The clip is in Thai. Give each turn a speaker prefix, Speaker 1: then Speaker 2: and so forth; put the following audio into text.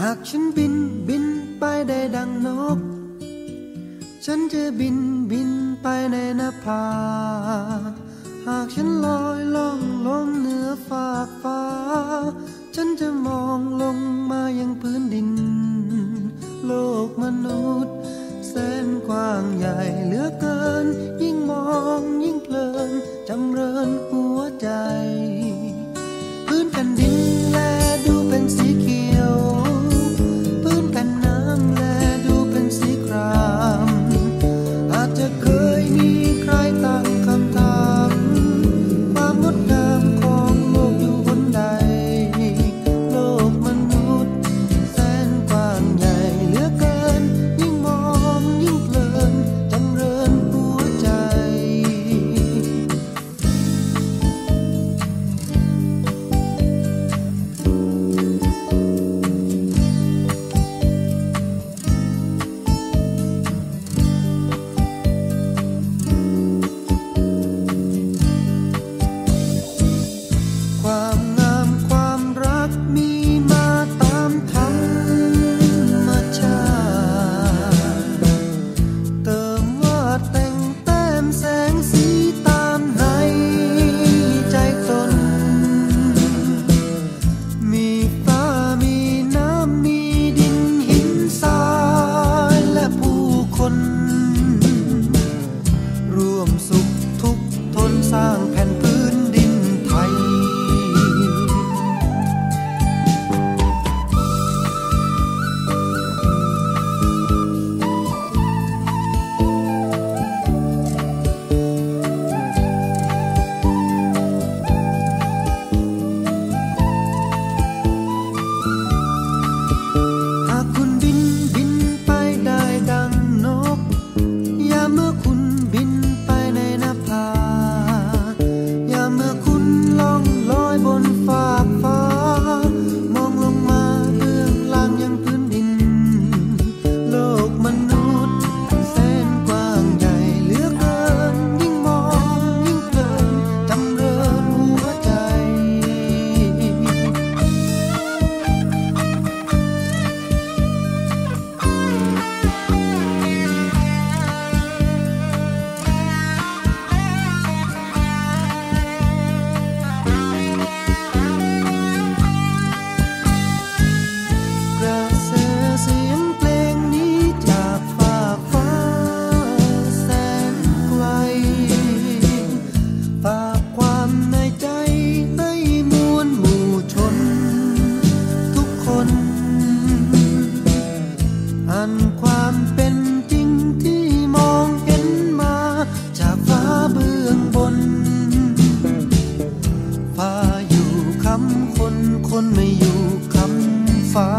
Speaker 1: หากฉันบินบินไปได้ดังนก ฉันจะบินบินไปในนภา หากฉันลอยล่องลมเหนือฟากฟ้า น อันความเป็นจริงที่มองเห็นมา จากฟ้าเบื้องบน ฟ้าอยู่คำคนคนไม่อยู่คำฟ้า